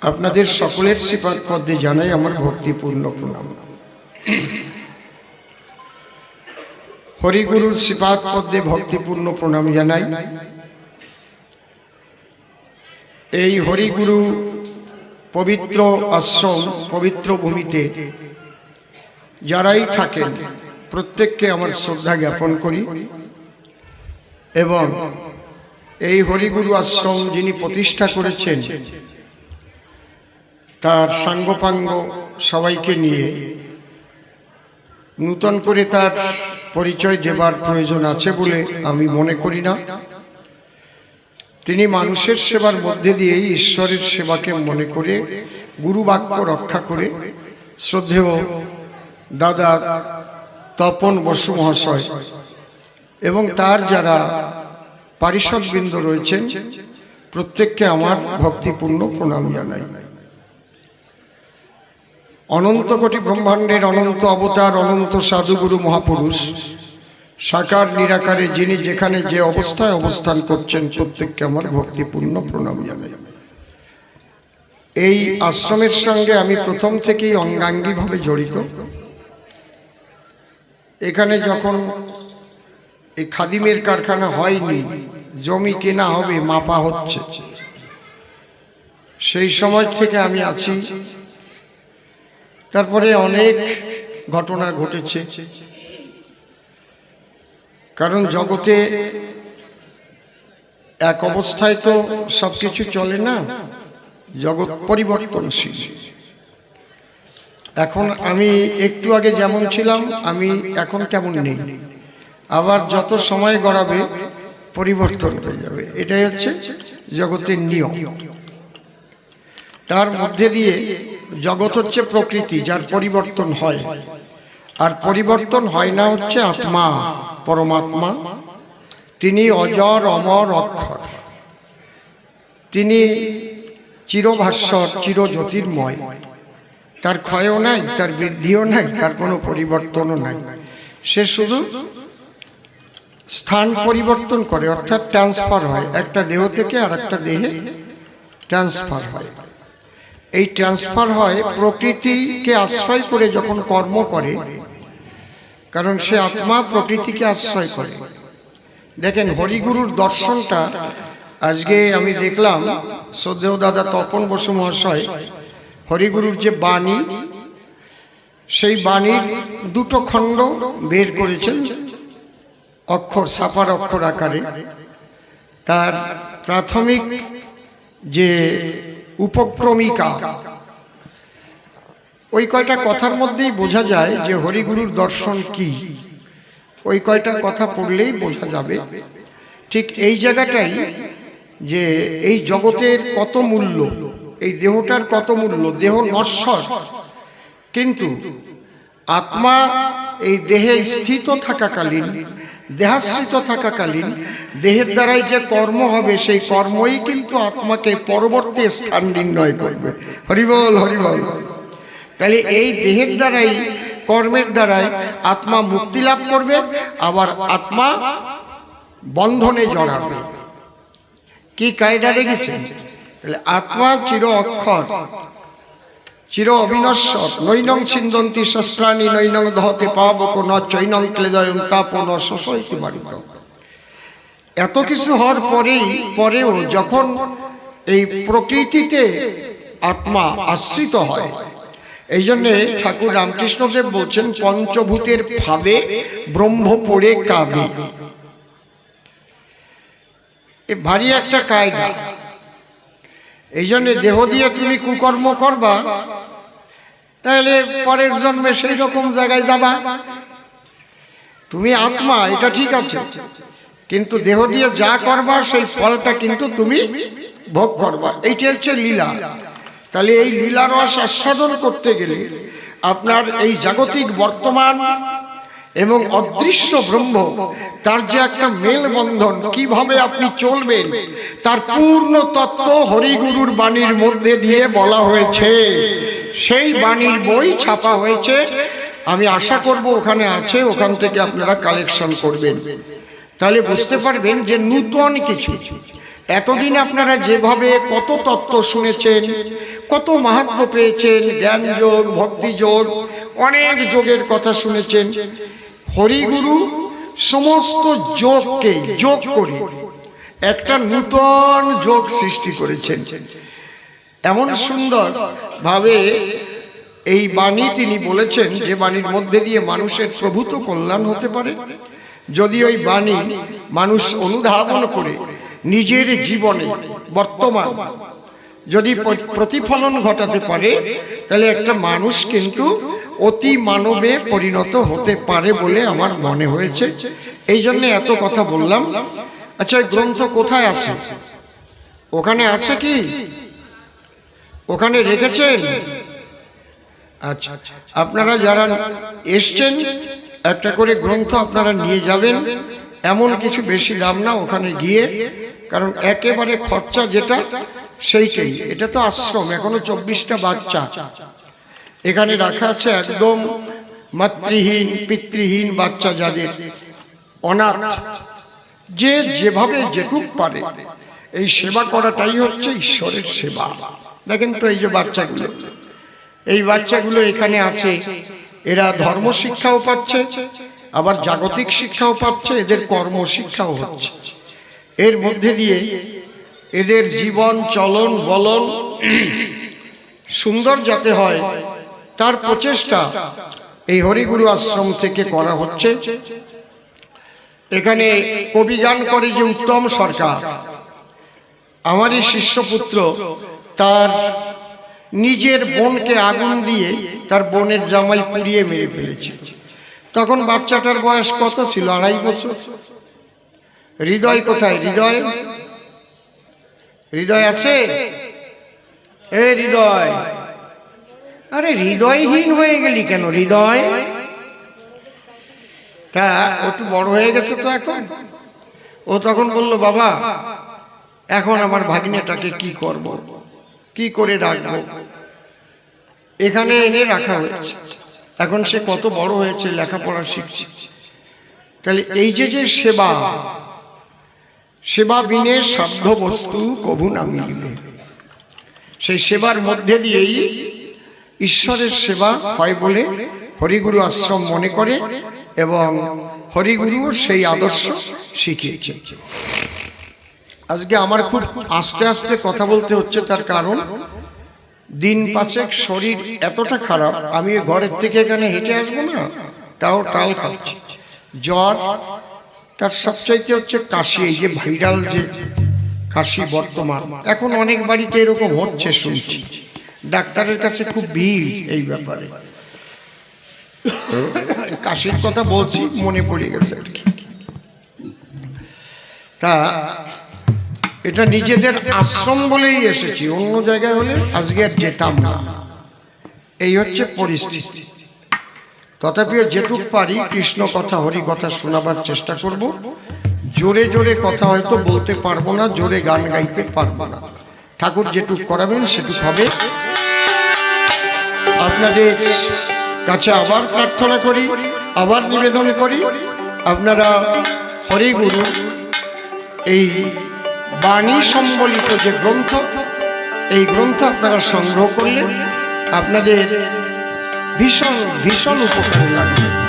আপনাদের সকলের শ্রীপাদ পদ্মে জানাই আমার ভক্তিপূর্ণ প্রণাম। হরিগুরুর শ্রীপাদ পদ্মে ভক্তিপূর্ণ প্রণাম জানাই। এই হরিগুরু পবিত্র আশ্রম, পবিত্র ভূমিতে যারাই থাকেন, প্রত্যেককে আমার শ্রদ্ধা জ্ঞাপন করি এবং এই হরিগুরু আশ্রম যিনি প্রতিষ্ঠা করেছেন তার সাঙ্গপাঙ্গ সবাইকে নিয়ে। নূতন করে তার পরিচয় দেবার প্রয়োজন আছে বলে আমি মনে করি না। তিনি মানুষের সেবার মধ্যে দিয়েই ঈশ্বরের সেবাকে মনে করে, গুরু বাক্য রক্ষা করে। শ্রদ্ধেয় দাদা তপন বসু মহাশয় এবং তার যারা পারিষদবৃন্দ রয়েছেন, প্রত্যেককে আমার ভক্তিপূর্ণ প্রণাম জানাই। অনন্ত কোটি ব্রহ্মাণ্ডের অনন্ত অবতার, অনন্ত সাধুগুরু মহাপুরুষ। সাকার নিরাকারে যিনি যেখানে যে অবস্থায় অবস্থান করছেন, প্রত্যেককে আমার ভক্তিপূর্ণ প্রণাম জানাই। এই আশ্রমের সঙ্গে আমি প্রথম থেকেই অঙ্গাঙ্গিভাবে জড়িত। এখানে যখন এই খাদিমের কারখানা হয়নি, জমি কেনা হবে, মাপা হচ্ছে। সেই সময় থেকে আমি আছি। তারপরে অনেক ঘটনা ঘটেছে। কারণ জগতে এক অবস্থায় তো সব কিছু চলে না, জগৎ পরিবর্তনশীল। এখন আমি একটু আগে যেমন ছিলাম, আমি এখন কেমন নেই। আবার যত সময় গড়াবে, পরিবর্তন হয়ে যাবে। এটাই হচ্ছে জগতের নিয়ম। তার মধ্যে দিয়ে জগৎ হচ্ছে প্রকৃতি, যার পরিবর্তন হয়। আর পরিবর্তন হয় না হচ্ছে আত্মা, পরমাত্মা। তিনি অজর, অমর, অক্ষর। তিনি চিরভাস্বর চির জ্যোতির্ময় তার ক্ষয়ও নাই, তার বৃদ্ধিও নাই, তার কোনো পরিবর্তনও নাই। সে শুধু স্থান পরিবর্তন করে, অর্থাৎ ট্রান্সফার হয়। একটা দেহ থেকে আর একটা দেহে ট্রান্সফার হয়। এই ট্রান্সফার হয় প্রকৃতিকে আশ্রয় করে যখন কর্ম করে, কারণ সে আত্মা প্রকৃতিকে আশ্রয় করে। দেখেন, হরিগুরুর দর্শনটা, আজকে আমি দেখলাম, শ্রদ্ধেয় দাদা তপন বসু মহাশয়, হরিগুরুর যে বাণী, সেই বাণীর দুটো খণ্ড বের করেছেন, অক্ষর সাপার অক্ষর আকারে। তার প্রাথমিক যে উপক্রমিকা। ওই কয়টা কথার মধ্যেই বোঝা যায় যে হরিগুরুর দর্শন কি। ওই কয়টা কথা পড়লেই বোঝা যাবে। ঠিক এই জায়গাটাই যে এই জগতের কত মূল্য, এই দেহটার কত মূল্য, দেহ নশ্বর। কিন্তু আত্মা এই দেহে স্থিত থাকাকালীন দেহাশ্রিত থাকাকালীন, দেহের দ্বারাই যে কর্ম হবে, সেই কর্মই কিন্তু আত্মাকে পরবর্তী স্থান নির্ণয় করবে। হরিবল হরিবল। তাহলে এই দেহের দ্বারাই, কর্মের দ্বারাই আত্মা মুক্তি লাভ করবে, আবার আত্মা বন্ধনে জড়াবে। কি কায়দা দেখেছেন? তাহলে আত্মা চির অক্ষর। চির অবিনশ্বর নৈনং ছিন্দন্তি শস্ত্রাণী, নৈনং দহতে পাবক ন চৈনং ক্লেদয়ং তাপ ন শোষয়তি বাড়িত এত কিছু হওয়ার পরেই, পরেও যখন এই প্রকৃতিতে আত্মা আশ্রিত হয়, এই জন্যে ঠাকুর রামকৃষ্ণদেব বলছেন, পঞ্চভূতের ভাবে ব্রহ্ম পড়ে কাঁদে। এ ভারী একটা কায়দা। এই জন্যে দেহ দিয়ে তুমি কুকর্ম করবা তাহলে পরের জন্মে সেই রকম জায়গায় যাবা। তুমি আত্মা, এটা ঠিক আছে। কিন্তু দেহ দিয়ে যা করবা, সেই ফলটা কিন্তু তুমি ভোগ করবা। এইটা হচ্ছে লীলা। তাহলে এই লীলা রস আস্বাদন করতে গেলে আপনার এই জাগতিক বর্তমান এবং অদৃশ্য ব্রহ্ম তার যে একটা মেলবন্ধন কীভাবে আপনি চলবেন তার পূর্ণ তত্ত্ব হরিগুরুর বাণীর মধ্যে দিয়ে বলা হয়েছে। সেই বাণীর বই ছাপা হয়েছে। আমি আশা করব ওখানে আছে ওখান থেকে আপনারা কালেকশন করবেন। তাহলে বুঝতে পারবেন যে নূতন কিছু। এতদিন আপনারা যেভাবে কত তত্ত্ব শুনেছেন কত মাহাত্ম পেয়েছেন জ্ঞান যোগ ভক্তি যোগ অনেক যোগের কথা শুনেছেন। হরিগুরু সমস্ত যোগকে যোগ করে একটা নূতন যোগ সৃষ্টি করেছেন। এমন সুন্দর ভাবে এই বাণী তিনি বলেছেন যে বাণীর মধ্যে দিয়ে মানুষের প্রভূত কল্যাণ হতে পারে। যদি ওই বাণী মানুষ অনুধাবন করে নিজের জীবনে বর্তমান যদি প্রতিফলন ঘটাতে পারে, তাহলে একটা মানুষ কিন্তু অতি মানবে পরিণত হতে পারে বলে আমার মনে হয়েছে। এই জন্য এত কথা বললাম। আচ্ছা এই গ্রন্থ কোথায় আছে? ওখানে আছে কি? ওখানে রেখেছেন? আচ্ছা আপনারা যারা এসছেন, একটা করে গ্রন্থ আপনারা নিয়ে যাবেন। এমন কিছু বেশি দাম না ওখানে গিয়ে, কারণ একেবারে খরচা যেটা, সেইটাই। এটা তো আশ্রম, এখনও চব্বিশটা বাচ্চা। এখানে রাখা আছে একদম মাতৃহীন, পিতৃহীন বাচ্চা যাদের অনাথ। যে যেভাবে যেটুক পারে, এই সেবা করাটাই হচ্ছে ঈশ্বরের সেবা। দেখেন তো এই যে বাচ্চাগুলো। এই বাচ্চাগুলো এখানে আছে। এরা ধর্ম শিক্ষাও পাচ্ছে, আবার জাগতিক শিক্ষাও পাচ্ছে, এদের কর্ম শিক্ষাও হচ্ছে। এর মধ্যে দিয়ে এদের জীবন, চলন, বলন সুন্দর যাতে হয় তার প্রচেষ্টা এই হরিগুরু আশ্রম থেকে করা হচ্ছে। এখানে কবি গান করে যে উত্তম সরকার। আমারই শিষ্যপুত্র তার নিজের বোনকে আগুন দিয়ে তার বোনের জামাই পুড়িয়ে মেরে ফেলেছে। তখন বাচ্চাটার বয়স কত ছিল? আড়াই বছর। হৃদয় কোথায়? হৃদয়? হৃদয় আছে? এ হৃদয় আরে হৃদয়হীন হয়ে গেলি কেন? হৃদয়? তা ও একটু বড় হয়ে গেছে তো এখন। ও তখন বলল, বাবা, এখন আমার ভাগ্নেটাকে কি করব? কি করে রাখব এখানে এনে রাখা হয়েছে। এখন সে কত বড় হয়েছে, লেখাপড়া শিখছে। তাহলে এই যে যে সেবা সেবা বিনে সাধ্য বস্তু কভু না সেই সেবার মধ্যে দিয়েই ঈশ্বরের সেবা হয় বলে হরিগুরু আশ্রম মনে করে এবং হরিগুরু সেই আদর্শ শিখিয়েছে। আজকে আমার খুব আস্তে আস্তে কথা বলতে হচ্ছে তার কারণ, দিন পাঁচেক শরীর এতটা খারাপ, আমি ঘরের থেকে এখানে হেঁটে আসব না, তাও টাল খাচ্ছি। জ্বর, তার সবচাইতে হচ্ছে কাশি, এই যে ভাইরাল যে কাশি বর্তমান, এখন অনেক বাড়িতে এরকম হচ্ছে শুনছি। ডাক্তারের কাছে খুব ভিড় এই ব্যাপারে। কাশির কথা বলছি, মনে পড়ে গেছে আর কি। তা, এটা নিজেদের আশ্রম বলেই এসেছি, অন্য জায়গায় হলে আজকে আর যেতাম না। এই হচ্ছে পরিস্থিতি। তথাপিও যেটুক পারি কৃষ্ণ কথা, হরি কথা শোনাবার চেষ্টা করব। জোরে জোরে কথা হয়তো বলতে পারব না, জোরে গান গাইতে পারব না। ঠাকুর যেটুক করাবেন সেটুক হবে। আপনাদের কাছে আবার প্রার্থনা করি, আবার নিবেদন করি। আপনারা হরিগুরু এই বাণী সম্বলিত যে গ্রন্থ, এই গ্রন্থ আপনারা সংগ্রহ করলে আপনাদের ভীষণ ভীষণ উপকারে লাগবে।